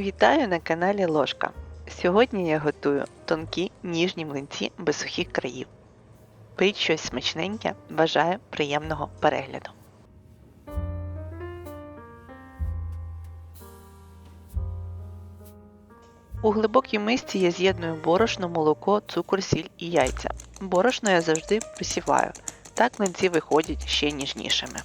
Вітаю на каналі Ложка. Сьогодні я готую тонкі ніжні млинці без сухих країв. Пить щось смачненьке, бажаю приємного перегляду. У глибокій мисці я з'єдную борошно, молоко, цукор, сіль і яйця. Борошно я завжди присіваю. Так млинці виходять ще ніжнішими.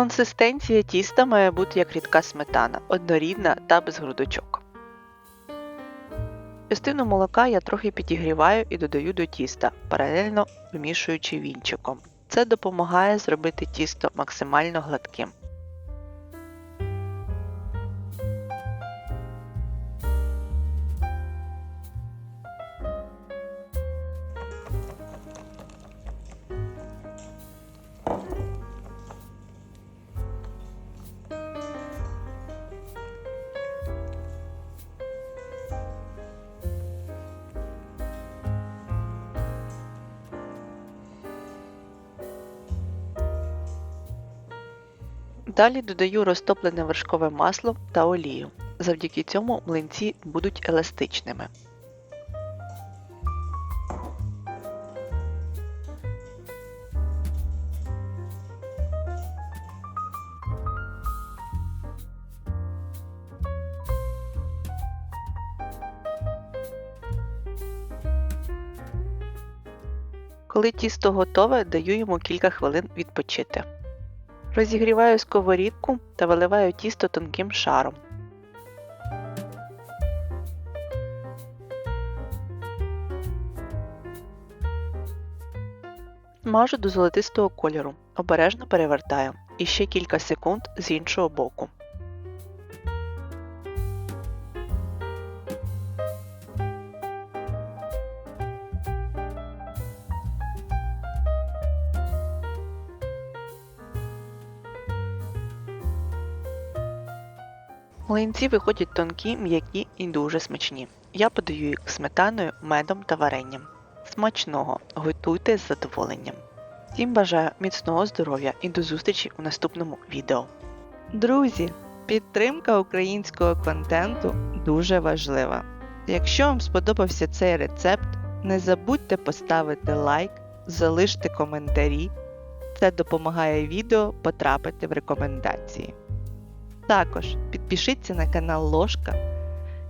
Консистенція тіста має бути як рідка сметана, однорідна та без грудочок. Частину молока я трохи підігріваю і додаю до тіста, паралельно вимішуючи вінчиком. Це допомагає зробити тісто максимально гладким. Далі додаю розтоплене вершкове масло та олію. Завдяки цьому млинці будуть еластичними. Коли тісто готове, даю йому кілька хвилин відпочити. Розігріваю сковорідку та виливаю тісто тонким шаром. Мажу до золотистого кольору, обережно перевертаю і ще кілька секунд з іншого боку. Млинці виходять тонкі, м'які і дуже смачні. Я подаю їх сметаною, медом та варенням. Смачного! Готуйте з задоволенням. Всім бажаю міцного здоров'я і до зустрічі у наступному відео. Друзі, підтримка українського контенту дуже важлива. Якщо вам сподобався цей рецепт, не забудьте поставити лайк, залиште коментарі. Це допомагає відео потрапити в рекомендації. Також підпишіться на канал Ложка,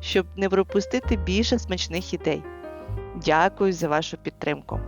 щоб не пропустити більше смачних ідей. Дякую за вашу підтримку!